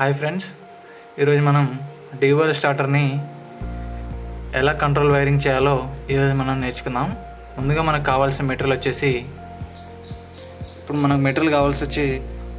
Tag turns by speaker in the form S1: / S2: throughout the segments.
S1: Hi friends. ఈరోజు మనం డివోల్ స్టార్టర్ని ఎలా కంట్రోల్ వైరింగ్ చేయాలో ఈరోజు మనం నేర్చుకుందాం. ముందుగా మనకు కావాల్సిన మెటీరియల్ వచ్చేసి ఇప్పుడు మనకు మెటీరియల్ కావాల్సి వచ్చి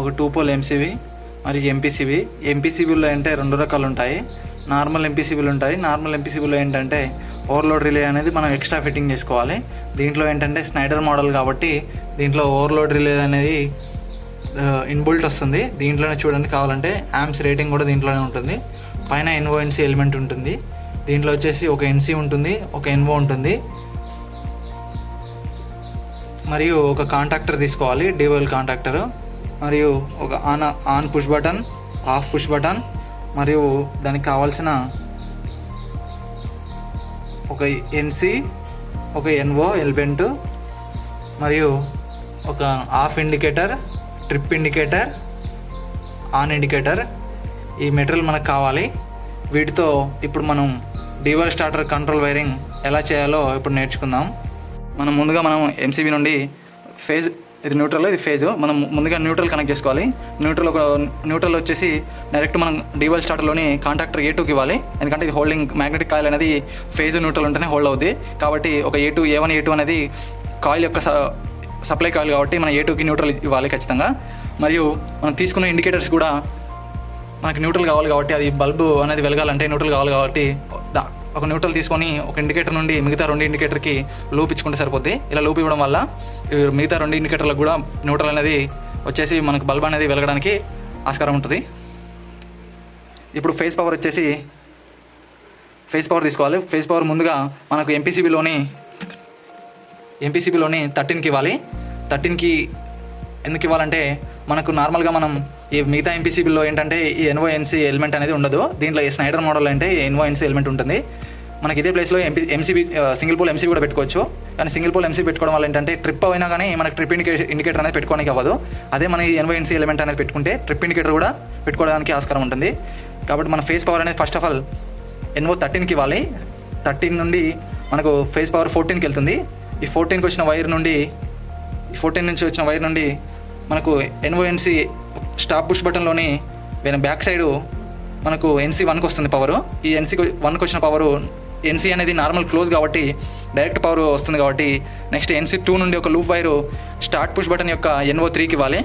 S1: ఒక టూ పోల్ ఎంసీబీ మరియు ఎంపీసీబీ ఎంపీసీబీలో అంటే రెండు రకాలు ఉంటాయి. నార్మల్ ఎంపీసీబీలు ఉంటాయి. నార్మల్ ఎంపీసీబీలో ఏంటంటే ఓవర్లోడ్ రిలే అనేది మనం ఎక్స్ట్రా ఫిట్టింగ్ చేసుకోవాలి. దీంట్లో ఏంటంటే స్నైడర్ మోడల్ కాబట్టి దీంట్లో ఓవర్లోడ్ రిలే అనేది ఇన్బుల్ట్ వస్తుంది. దీంట్లోనే చూడండి కావాలంటే యామ్స్ రేటింగ్ కూడా దీంట్లోనే ఉంటుంది. పైన ఎన్ఓఎన్సీ ఎలిమెంట్ ఉంటుంది. దీంట్లో వచ్చేసి ఒక ఎన్సీ ఉంటుంది ఒక ఎన్ఓ ఉంటుంది. మరియు ఒక కాంటాక్టర్ తీసుకోవాలి డివల్ కాంటాక్టర్ మరియు ఒక on on push button off push button మరియు దానికి కావాల్సిన ఒక ఎన్సి ఒక ఎన్ఓ ఎలిమెంట్ మరియు ఒక off indicator trip indicator on indicator ఈ మెటీరియల్ మనకు కావాలి. వీటితో ఇప్పుడు మనం డీవల్ స్టార్టర్ కంట్రోల్ వైరింగ్ ఎలా చేయాలో ఇప్పుడు నేర్చుకుందాం. మనం ముందుగా మనం ఎంసీబీ నుండి ఫేజ్ ఇది న్యూట్రల్ ఇది ఫేజ్. మనం ముందుగా న్యూట్రల్ కనెక్ట్ చేసుకోవాలి. న్యూట్రల్ ఒక న్యూట్రల్ వచ్చేసి డైరెక్ట్ మనం డీవల్ స్టార్టర్లోని కాంటాక్టర్ ఏ టూకి ఇవ్వాలి. ఎందుకంటే ఇది హోల్డింగ్ మ్యాగ్నెటిక్ కాయిల్ అనేది ఫేజ్ న్యూట్రల్ ఉంటేనే హోల్డ్ అవుద్ది. కాబట్టి ఒక A two A one A two అనేది కాయిల్ యొక్క స- సప్లై కావాలి కాబట్టి మనం ఏ టూకి న్యూట్రల్ ఇవ్వాలి ఖచ్చితంగా. మరియు మనం తీసుకున్న ఇండికేటర్స్ కూడా మనకి న్యూట్రల్ కావాలి కాబట్టి అది బల్బు అనేది వెలగాలంటే న్యూట్రల్ కావాలి కాబట్టి ఒక న్యూట్రల్ తీసుకొని ఒక ఇండికేటర్ నుండి మిగతా రెండు ఇండికేటర్కి లూప్ ఇచ్చుకుంటే సరిపోద్ది. ఇలా లూప్ ఇవ్వడం వల్ల మిగతా రెండు ఇండికేటర్లకు కూడా న్యూట్రల్ అనేది వచ్చేసి మనకు బల్బ్ అనేది వెలగడానికి ఆస్కారం ఉంటుంది. ఇప్పుడు ఫేస్ పవర్ వచ్చేసి ఫేస్ పవర్ తీసుకోవాలి. ఫేస్ పవర్ ముందుగా మనకు ఎంపీసీబీలోని ఎంపీసీబీలోని థర్టీన్కి ఇవ్వాలి. థర్టీన్కి ఎందుకు ఇవ్వాలంటే మనకు నార్మల్గా మనం ఈ మిగతా ఎంపీసీబీలో ఏంటంటే ఈ ఎన్ఓఎన్సీ ఎలిమెంట్ అనేది ఉండదు. దీంట్లో ఈ స్నైడర్ మోడల్ అంటే ఎన్ఓఎన్సీ ఎలిమెంట్ ఉంటుంది. మనకి ఇదే ప్లేస్లో MP MCB single pole MC కూడా పెట్టుకోవచ్చు. కానీ సింగిల్ పోల్ ఎంసీ పెట్టుకోవడం వల్ల ఏంటంటే ట్రిప్ అయినా కానీ మనకి ట్రిప్ ఇండికేషన్ ఇండికేటర్ అనేది పెట్టుకోవడానికి అవ్వదు. అదే మన ఈ ఎన్ఓఎన్సీ ఎలిమెంట్ అనేది పెట్టుకుంటే ట్రిప్ ఇండికేటర్ కూడా పెట్టుకోవడానికి ఆస్కారం ఉంటుంది. కాబట్టి మన ఫేస్ పవర్ అనేది ఫస్ట్ ఆఫ్ ఆల్ ఎన్ఓ థర్టీన్కి ఇవ్వాలి. థర్టీన్ నుండి మనకు ఫేస్ పవర్ ఫోర్టీన్కి వెళ్తుంది. ఈ ఫోర్టీన్కి వచ్చిన వైర్ నుండి ఈ ఫోర్టీన్ నుంచి వచ్చిన వైర్ నుండి మనకు ఎన్ఓఎన్సి స్టాప్ పుష్ బటన్లోని వేరే బ్యాక్ సైడ్ మనకు ఎన్సీ వన్కి వస్తుంది పవరు. ఈ ఎన్సీ వన్కి వచ్చిన పవరు ఎన్సీ అనేది నార్మల్ క్లోజ్ కాబట్టి డైరెక్ట్ పవర్ వస్తుంది కాబట్టి నెక్స్ట్ ఎన్సీ టూ నుండి ఒక loop wire start push button యొక్క ఎన్ఓ త్రీకి ఇవ్వాలి.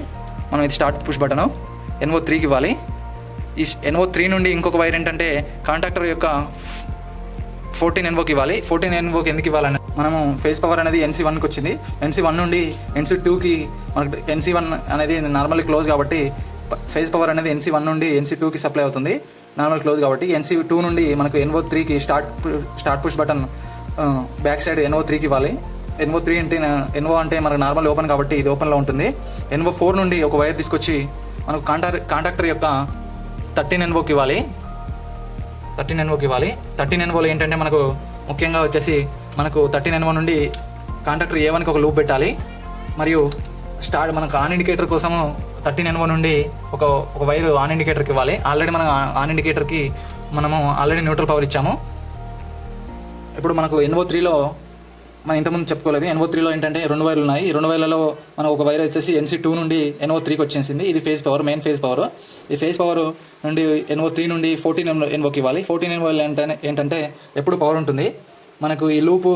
S1: మనం ఇది స్టార్ట్ పుష్ బటను ఎన్ఓ త్రీకి ఇవ్వాలి. ఈ ఎన్ఓ త్రీ నుండి ఇంకొక వైర్ ఏంటంటే కాంట్రాక్టర్ యొక్క ఫోర్టీన్ ఎన్వోకి ఇవ్వాలి. ఫోర్టీన్ ఎన్ఓకి ఎందుకు ఇవ్వాలని మనము ఫేస్ పవర్ అనేది ఎన్సీ వన్కి వచ్చింది. ఎన్సీ వన్ నుండి ఎన్సీ టూకి మనకు ఎన్సీ వన్ అనేది నార్మల్లీ క్లోజ్ కాబట్టి ఫేస్ పవర్ అనేది ఎన్సీ వన్ నుండి ఎన్సీ టూకి సప్లై అవుతుంది. నార్మల్ క్లోజ్ కాబట్టి ఎన్సీ టూ నుండి మనకు ఎన్ఓ త్రీకి start start push button back side NO త్రీకి ఇవ్వాలి. ఎన్ఓ త్రీ అంటే ఎన్ఓ అంటే మనకు నార్మల్ ఓపెన్ కాబట్టి ఇది ఓపెన్లో ఉంటుంది. ఎన్ఓ ఫోర్ నుండి ఒక వైర్ తీసుకొచ్చి మనకు కాంటాక్ట్ కాంటాక్టర్ యొక్క థర్టీన్ ఎన్ఓకి ఇవ్వాలి. థర్టీన్ ఎన్ఓకి ఇవ్వాలి. థర్టీన్ ఎన్ఓలో ఏంటంటే మనకు ముఖ్యంగా వచ్చేసి మనకు థర్టీన్ ఎన్ఓ నుండి కాంట్రాక్టర్ ఏ వన్కి ఒక లూప్ పెట్టాలి. మరియు స్టార్ట్ మనకు ఆన్ ఇండికేటర్ కోసము థర్టీన్ ఎన్ఓ నుండి ఒక ఒక వైర్ ఆన్ ఇండికేటర్కి ఇవ్వాలి. ఆల్రెడీ మనం ఆన్ ఇండికేటర్కి మనము ఆల్రెడీ న్యూట్రల్ పవర్ ఇచ్చాము. ఇప్పుడు మనకు ఎన్ఓ త్రీలో మనం ఇంతకుముందు చెప్పుకోలేదు. ఎన్ఓ త్రీలో ఏంటంటే రెండు వైర్లు ఉన్నాయి. ఈ రెండు వైర్లలో మనం ఒక వైర్ వచ్చేసి ఎన్సీ టూ నుండి ఎన్ఓ త్రీకి వచ్చేసింది. ఇది phase power main phase power. ఈ ఫేస్ పవర్ నుండి ఎన్ఓ త్రీ నుండి ఫోర్టీన్ ఎన్ఓకి ఇవ్వాలి. ఫోర్టీన్ ఎన్ఓ ఏంటంటే ఏంటంటే ఎప్పుడు పవర్ ఉంటుంది? మనకు ఈ లూప్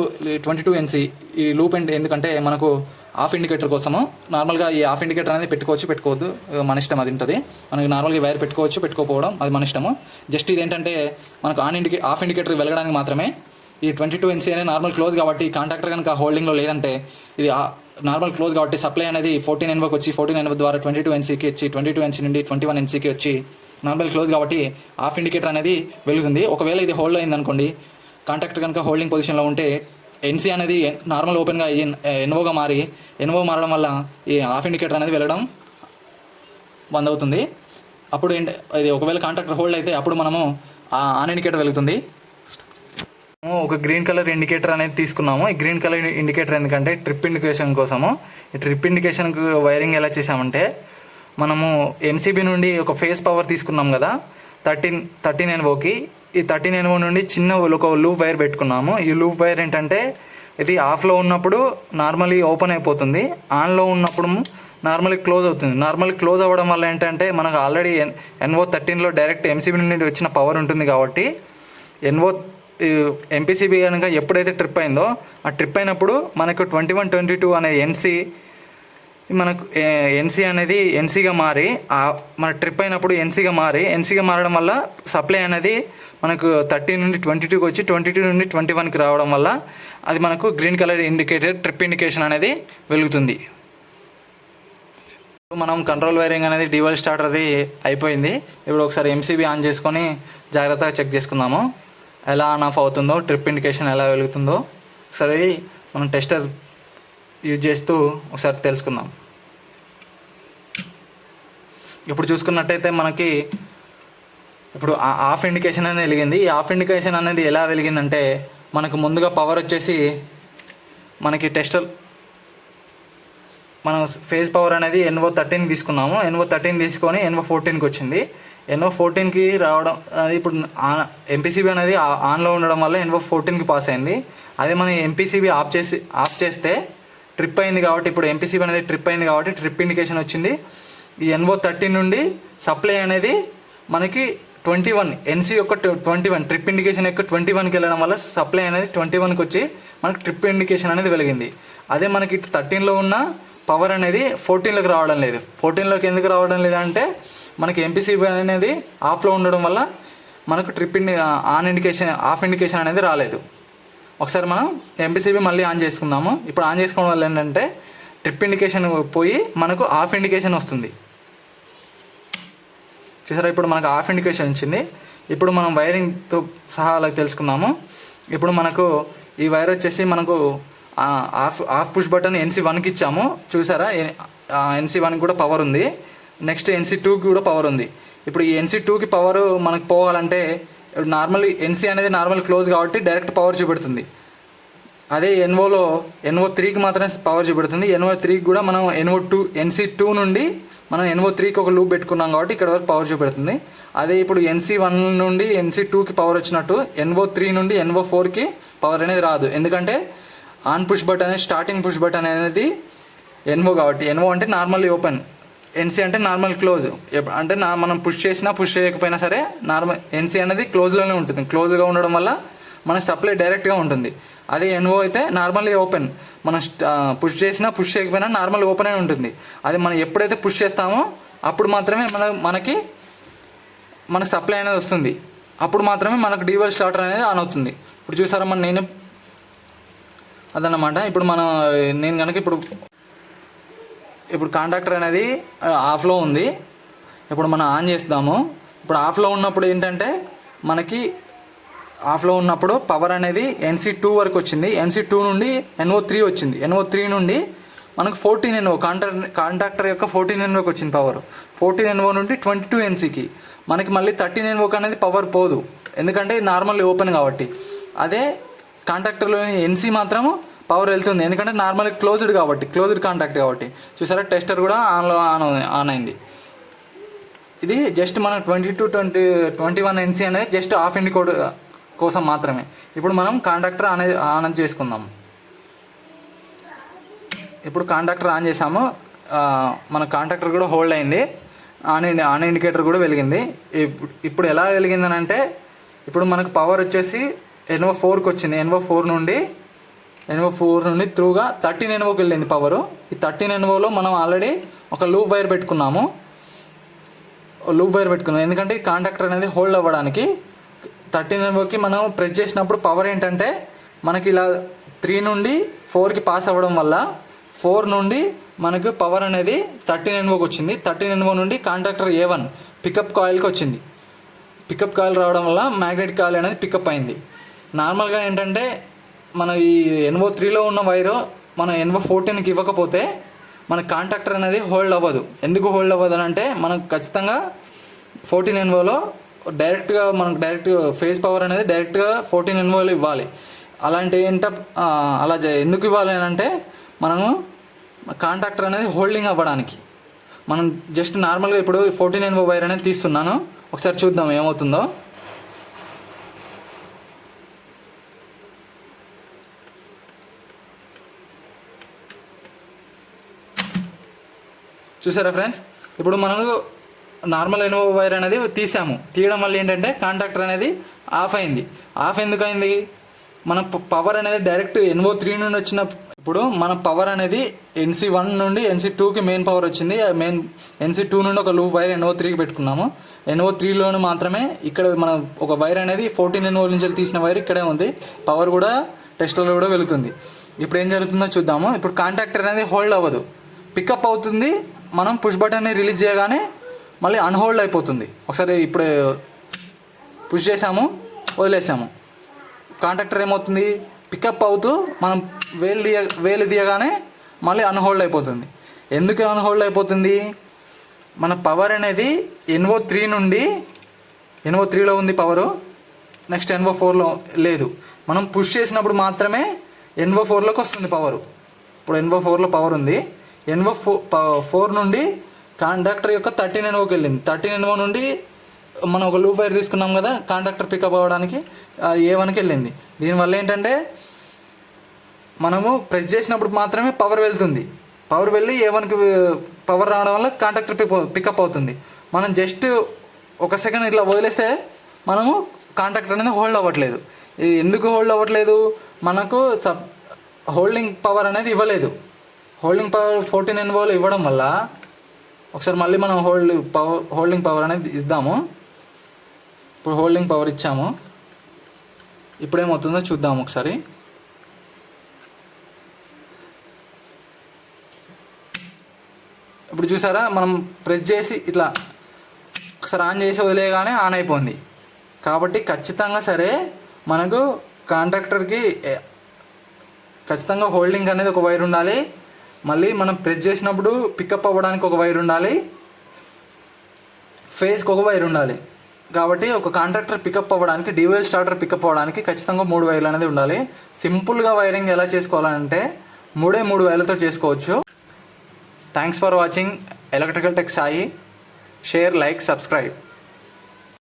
S1: ట్వంటీ టూ ఎన్సీ ఈ లూప్ అండ్ ఎందుకంటే మనకు ఆఫ్ ఇండికేటర్ కోసము. నార్మల్గా ఈ ఆఫ్ ఇండికేటర్ అనేది పెట్టుకోవచ్చు పెట్టుకోవద్దు. మన ఇష్టం అది ఉంటుంది. మనకి నార్మల్గా వైర్ పెట్టుకోవచ్చు పెట్టుకోకపోవడం అది మన ఇష్టము. జస్ట్ ఇది ఏంటంటే మనకు ఆన్ ఇండికే ఆఫ్ ఇండికేటర్ వెలగడానికి మాత్రమే ఈ ట్వంటీ టూ ఎన్సీ అనేది నార్మల్ క్లోజ్ కాబట్టి కాంట్రాక్టర్ కనుక హోల్డింగ్లో లేదంటే ఇది నార్మల్ క్లోజ్ కాబట్టి సప్లై అనేది ఫోర్టీన్ ఎన్వోకి వచ్చి ఫోర్టీన్ ఎన్వో ద్వారా ట్వంటీ టూ ఎన్సీకి వచ్చి ట్వంటీ టూ ఎన్సీ నుండి ట్వంటీ వన్ ఎన్సీకి వచ్చి నార్మల్ క్లోజ్ కాబట్టి ఆఫ్ ఇండికేటర్ అనేది వెలుగుతుంది. ఒకవేళ ఇది హోల్డ్ అయింది అనుకోండి కాంట్రాక్టర్ కనుక హోల్డింగ్ పొజిషన్లో ఉంటే ఎన్సీ అనేది నార్మల్ ఓపెన్గా ఎన్ఓగా మారి ఎన్ఓ మారడం వల్ల ఈ హాఫ్ ఇండికేటర్ అనేది వెళ్ళడం బంద్ అవుతుంది అప్పుడు ఏంటి ఇది ఒకవేళ కాంట్రాక్టర్ హోల్డ్ అయితే అప్పుడు మనము ఆన్ ఇండికేటర్ వెళుతుంది. ఒక గ్రీన్ కలర్ ఇండికేటర్ అనేది తీసుకున్నాము. ఈ గ్రీన్ కలర్ ఇండికేటర్ ఎందుకంటే ట్రిప్ ఇండికేషన్ కోసము. ఈ ట్రిప్ ఇండికేషన్కి వైరింగ్ ఎలా చేసామంటే మనము ఎన్సీబీ నుండి ఒక ఫేస్ పవర్ తీసుకున్నాం కదా థర్టీన్ థర్టీన్ ఎన్ఓకి. ఈ థర్టీన్ ఎన్ఓ నుండి చిన్న ఒక లూప్ వైర్ పెట్టుకున్నాము. ఈ లూప్ వైర్ ఏంటంటే ఇది ఆఫ్లో ఉన్నప్పుడు నార్మలీ ఓపెన్ అయిపోతుంది. ఆన్లో ఉన్నప్పుడు నార్మల్గా క్లోజ్ అవుతుంది. నార్మల్గా క్లోజ్ అవ్వడం వల్ల ఏంటంటే మనకు ఆల్రెడీ ఎన్ ఎన్ఓ థర్టీన్లో డైరెక్ట్ ఎంసీబీ నుండి వచ్చిన పవర్ ఉంటుంది కాబట్టి ఎన్ఓ ఎంపీసీబీ కనుక ఎప్పుడైతే ట్రిప్ అయిందో ఆ ట్రిప్ అయినప్పుడు మనకు ట్వంటీ వన్ ట్వంటీ టూ అనే ఎన్సీ మనకు ఎన్సీ అనేది ఎన్సీగా మారి మన ట్రిప్ అయినప్పుడు ఎన్సీగా మారి ఎన్సీగా మారడం వల్ల సప్లై అనేది మనకు థర్టీ నుండి ట్వంటీ టూకి వచ్చి ట్వంటీ టూ నుండి ట్వంటీ వన్కి రావడం వల్ల అది మనకు green colour indicator trip indication అనేది వెలుగుతుంది. మనం కంట్రోల్ వైరింగ్ అనేది డివల్ స్టార్టర్ అది అయిపోయింది. ఇప్పుడు ఒకసారి ఎంసీబీ ఆన్ చేసుకొని జాగ్రత్తగా చెక్ చేసుకుందాము. ఎలా ఆన్ ఆఫ్ అవుతుందో ట్రిప్ ఇండికేషన్ ఎలా వెలుగుతుందో ఒకసారి మనం టెస్టర్ యూజ్ చేస్తూ ఒకసారి తెలుసుకుందాం. ఇప్పుడు చూసుకున్నట్టయితే మనకి ఇప్పుడు ఆ- ఆఫ్ ఇండికేషన్ అనేది వెలిగింది. ఈ ఆఫ్ ఇండికేషన్ అనేది ఎలా వెలిగిందంటే మనకు ముందుగా పవర్ వచ్చేసి మనకి టెస్టర్ మనం ఫేజ్ పవర్ అనేది ఎన్ఓ థర్టీన్ తీసుకున్నాము. ఎన్ఓ థర్టీన్ తీసుకొని ఎన్ఓ ఫోర్టీన్కి వచ్చింది. ఎన్ఓ ఫోర్టీన్కి రావడం అది ఇప్పుడు ఆన్ ఎంపీసీబీ అనేది ఆ- ఆన్లో ఉండడం వల్ల ఎన్ఓ ఫోర్టీన్కి పాస్ అయింది. అదే మనం ఎంపీసీబీ ఆఫ్ చేసి ఆఫ్ చేస్తే ట్రిప్ అయింది కాబట్టి ఇప్పుడు ఎంపీసీబీ అనేది ట్రిప్ అయింది కాబట్టి ట్రిప్ ఇండికేషన్ వచ్చింది. ఈ ఎన్ఓ థర్టీన్ నుండి సప్లై అనేది మనకి ట్వంటీ వన్ ఎన్సీ యొక్క ట్వంటీ వన్ ట్రిప్ ఇండికేషన్ యొక్క ట్వంటీ వన్కి వెళ్ళడం వల్ల సప్లై అనేది ట్వంటీ వన్కి వచ్చి మనకి ట్రిప్ ఇండికేషన్ అనేది వెలిగింది. అదే మనకి థర్టీన్లో ఉన్న పవర్ అనేది ఫోర్టీన్లోకి రావడం లేదు. ఫోర్టీన్లోకి ఎందుకు రావడం లేదంటే మనకి ఎంపీసీబీ అనేది ఆఫ్లో ఉండడం వల్ల మనకు ట్రిప్ ఇండి ఆన్ ఇండికేషన్ ఆఫ్ ఇండికేషన్ అనేది రాలేదు. ఒకసారి మనం ఎంపీసీబీ మళ్ళీ ఆన్ చేసుకుందాము. ఇప్పుడు ఆన్ చేసుకోవడం వల్ల ఏంటంటే ట్రిప్ ఇండికేషన్ పోయి మనకు ఆఫ్ ఇండికేషన్ వస్తుంది. చూసారా? ఇప్పుడు మనకు ఆఫ్ ఇండికేషన్ వచ్చింది ఇప్పుడు మనం వైరింగ్తో సహా అలా తెలుసుకుందాము. ఇప్పుడు మనకు ఈ వైర్ వచ్చేసి మనకు off off push button NC వన్కి ఇచ్చాము. చూసారా? ఎన్సీ వన్కి కూడా పవర్ ఉంది. నెక్స్ట్ ఎన్సీ టూకి కూడా పవర్ ఉంది. ఇప్పుడు ఈ ఎన్సీ టూకి పవర్ మనకు పోవాలంటే నార్మల్ ఎన్సీ అనేది నార్మల్ క్లోజ్ కాబట్టి డైరెక్ట్ పవర్ చూపెడుతుంది. అదే ఎన్ఓలో ఎన్ఓ త్రీకి మాత్రమే పవర్ చూపెడుతుంది. ఎన్ఓ త్రీకి కూడా మనం ఎన్ఓ టూ ఎన్సీ టూ నుండి మనం ఎన్ఓ త్రీకి ఒక లూప్ పెట్టుకున్నాం కాబట్టి ఇక్కడ వరకు పవర్ చూపెడుతుంది. అదే ఇప్పుడు ఎన్సీ వన్ నుండి ఎన్సీ టూకి పవర్ వచ్చినట్టు ఎన్ఓ త్రీ నుండి ఎన్ఓ ఫోర్కి పవర్ అనేది రాదు. ఎందుకంటే ఆన్ పుష్ బటన్ అనేది స్టార్టింగ్ పుష్ బటన్ అనేది ఎన్ఓ కాబట్టి ఎన్ఓ అంటే నార్మల్లీ ఓపెన్ ఎన్సీ అంటే నార్మల్ క్లోజ్ అంటే నా మనం పుష్ చేసినా పుష్ చేయకపోయినా సరే నార్మల్ ఎన్సీ అనేది క్లోజ్లోనే ఉంటుంది. క్లోజ్గా ఉండడం వల్ల మన సప్లై డైరెక్ట్గా ఉంటుంది. అదే ఎన్ఓ అయితే నార్మల్లీ ఓపెన్. మనం పుష్ చేసినా పుష్ చేయకపోయినా నార్మల్ ఓపెన్ అయి ఉంటుంది. అది మనం ఎప్పుడైతే పుష్ చేస్తామో అప్పుడు మాత్రమే మన మనకి మన సప్లై అనేది వస్తుంది. అప్పుడు మాత్రమే మనకు డీవెల్ స్టార్టర్ అనేది ఆన్ అవుతుంది. ఇప్పుడు చూసారా మన నేను అదన్నమాట. ఇప్పుడు మన నేను కనుక ఇప్పుడు ఇప్పుడు కాంట్రాక్టర్ అనేది ఆఫ్లో ఉంది. ఇప్పుడు మనం ఆన్ చేస్తాము. ఇప్పుడు ఆఫ్లో ఉన్నప్పుడు ఏంటంటే మనకి ఆఫ్లో ఉన్నప్పుడు పవర్ అనేది ఎన్సీ టూ వరకు వచ్చింది. ఎన్సీ టూ నుండి ఎన్ఓ త్రీ వచ్చింది. ఎన్ఓ త్రీ నుండి మనకు ఫోర్టీన్ ఎన్ఓ కాంట్రాక్టర్ కాంట్రాక్టర్ యొక్క ఫోర్టీన్ ఎన్ఓకి వచ్చింది పవర్ ఫోర్టీన్ ఎన్ఓ నుండి ట్వంటీ టూ ఎన్సీకి మనకి మళ్ళీ థర్టీన్ ఎన్ఓకి అనేది పవర్ పోదు. ఎందుకంటే నార్మల్ ఓపెన్ కాబట్టి. అదే కాంట్రాక్టర్లో ఎన్సీ మాత్రము పవర్ వెళ్తుంది. ఎందుకంటే నార్మల్ క్లోజ్డ్ కాబట్టి క్లోజ్డ్ కాంటాక్ట్ కాబట్టి. చూసారా? టెస్టర్ కూడా ఆన్లో ఆన్ ఆన్ అయింది. ఇది జస్ట్ మనం twenty two twenty twenty one NC అనేది జస్ట్ ఆఫ్ ఇండి కోడ్ కోసం మాత్రమే. ఇప్పుడు మనం కాండక్టర్ ఆన్ ఆన్ చేసుకుందాం. ఇప్పుడు కాండక్టర్ ఆన్ చేసాము మన కాంట్రాక్టర్ కూడా హోల్డ్ అయింది. ఆన్ ఆన్ ఇండికేటర్ కూడా వెలిగింది. ఇప్పుడు ఎలా వెలిగిందని అంటే ఇప్పుడు మనకు పవర్ వచ్చేసి ఎన్ఓ ఫోర్కి వచ్చింది. ఎన్ఓ ఫోర్ నుండి ఎన్ఓ ఫోర్ నుండి త్రూగా థర్టీన్ ఎన్ఓకి వెళ్ళింది పవరు ఈ థర్టీన్ ఎన్ఓలో మనం ఆల్రెడీ ఒక లూప్ వైర్ పెట్టుకున్నాము. లూప్ వైర్ పెట్టుకున్నాం ఎందుకంటే ఈ కాంట్రాక్టర్ అనేది హోల్డ్ అవ్వడానికి థర్టీన్ ఎన్ఓకి మనం ప్రెస్ చేసినప్పుడు పవర్ ఏంటంటే మనకి ఇలా త్రీ నుండి ఫోర్కి పాస్ అవ్వడం వల్ల ఫోర్ నుండి మనకు పవర్ అనేది థర్టీన్ ఎన్ఓకి వచ్చింది. థర్టీన్ ఎన్వో నుండి కాంట్రాక్టర్ ఏ వన్ పికప్ కాయిల్కి వచ్చింది. పికప్ కాయిల్ రావడం వల్ల మ్యాగ్నెటిక్ కాయిల్ అనేది పికప్ అయింది. నార్మల్గా ఏంటంటే మన ఈ ఎన్వో త్రీలో ఉన్న వైరు మన ఎన్వో ఫోర్టీన్కి ఇవ్వకపోతే మన కాంట్రాక్టర్ అనేది హోల్డ్ అవ్వదు. ఎందుకు హోల్డ్ అవ్వదు అని అంటే మనకు ఖచ్చితంగా ఫోర్టీన్ ఎన్వోలో డైరెక్ట్గా మనకు డైరెక్ట్ ఫేస్ పవర్ అనేది డైరెక్ట్గా ఫోర్టీన్ ఎన్ఓలో ఇవ్వాలి. అలాంటి ఏంట అలా ఎందుకు ఇవ్వాలి అని అంటే మనము కాంటాక్టర్ అనేది హోల్డింగ్ అవ్వడానికి. మనం జస్ట్ నార్మల్గా ఇప్పుడు ఫోర్టీన్ ఎన్వో వైర్ అనేది తీస్తున్నాను. ఒకసారి చూద్దాం ఏమవుతుందో. చూసారా ఫ్రెండ్స్? ఇప్పుడు మనము నార్మల్ ఎనోవో వైర్ అనేది తీసాము. తీయడం వల్ల ఏంటంటే కాంటాక్టర్ అనేది ఆఫ్ అయింది. ఆఫ్ ఎందుకు అయింది? మన పవర్ అనేది డైరెక్ట్ ఎన్ఓ త్రీ నుండి వచ్చిన ఇప్పుడు మన పవర్ అనేది ఎన్సీ వన్ నుండి ఎన్సీ టూకి మెయిన్ పవర్ వచ్చింది. మెయిన్ ఎన్సీ టూ నుండి ఒక లూప్ వైర్ ఎన్ఓ త్రీకి పెట్టుకున్నాము. ఎన్ఓ త్రీలోని మాత్రమే ఇక్కడ మన ఒక వైర్ అనేది ఫోర్టీన్ ఎన్ఓ నుంచి తీసిన వైర్ ఇక్కడే ఉంది. పవర్ కూడా టెస్ట్లో కూడా వెళుతుంది. ఇప్పుడు ఏం జరుగుతుందో చూద్దాము. ఇప్పుడు కాంటాక్టర్ అనేది హోల్డ్ అవ్వదు. పికప్ అవుతుంది. మనం పుష్ బటన్ని రిలీజ్ చేయగానే మళ్ళీ అన్హోల్డ్ అయిపోతుంది. ఒకసారి ఇప్పుడు పుష్ చేసాము వదిలేసాము. కాంట్రాక్టర్ ఏమవుతుంది? పికప్ అవుతూ మనం వేలు తీయ వేలు తీయగానే మళ్ళీ అన్హోల్డ్ అయిపోతుంది. ఎందుకు అన్హోల్డ్ అయిపోతుంది? మన పవర్ అనేది ఎన్ఓ త్రీ నుండి ఎన్ఓ త్రీలో ఉంది పవరు నెక్స్ట్ ఎన్ఓ ఫోర్లో లేదు. మనం పుష్ చేసినప్పుడు మాత్రమే ఎన్ఓ ఫోర్లోకి వస్తుంది పవరు ఇప్పుడు ఎన్ఓ ఫోర్లో పవర్ ఉంది. ఎన్ఓ ఫో ఫోర్ నుండి కాండక్టర్ యొక్క థర్టీన్ ఎన్ఓకి వెళ్ళింది. థర్టీన్ ఎన్ఓ నుండి మనం ఒక లూప్ వైర్ తీసుకున్నాం కదా కాంట్రాక్టర్ పికప్ అవ్వడానికి అది ఏ వన్కి వెళ్ళింది. దీనివల్ల ఏంటంటే మనము ప్రెస్ చేసినప్పుడు మాత్రమే పవర్ వెళ్తుంది. పవర్ వెళ్ళి ఏ వన్కి పవర్ రావడం వల్ల కాంట్రాక్టర్ పికప్ అవుతుంది. మనం జస్ట్ ఒక సెకండ్ ఇట్లా వదిలేస్తే మనము కాంట్రాక్టర్ అనేది హోల్డ్ అవ్వట్లేదు. ఎందుకు హోల్డ్ అవ్వట్లేదు? మనకు సబ్ హోల్డింగ్ పవర్ అనేది ఇవ్వలేదు. హోల్డింగ్ పవర్ ఫోర్టీన్ ఎన్వోలు ఇవ్వడం వల్ల ఒకసారి మళ్ళీ మనం హోల్డ్ పవర్ హోల్డింగ్ పవర్ అనేది ఇద్దాము. ఇప్పుడు హోల్డింగ్ పవర్ ఇచ్చాము. ఇప్పుడు ఏమవుతుందో చూద్దాము ఒకసారి. ఇప్పుడు చూసారా మనం ప్రెస్ చేసి ఇట్లా ఒకసారి ఆన్ చేసి వదిలేయగానే ఆన్ అయిపోయింది. కాబట్టి ఖచ్చితంగా సరే మనకు కాంట్రాక్టర్కి ఖచ్చితంగా హోల్డింగ్ అనేది ఒక వైర్ ఉండాలి. మళ్ళీ మనం ప్రెస్ చేసినప్పుడు పికప్ అవ్వడానికి ఒక వైర్ ఉండాలి. ఫేస్కి ఒక వైర్ ఉండాలి. కాబట్టి ఒక కాంట్రాక్టర్ పికప్ అవ్వడానికి డివైల్ స్టార్టర్ పికప్ అవ్వడానికి ఖచ్చితంగా మూడు వైర్లు అనేది ఉండాలి. సింపుల్గా వైరింగ్ ఎలా చేసుకోవాలంటే మూడే మూడు వైర్లతో చేసుకోవచ్చు. Thanks for watching electrical tech Sai share like subscribe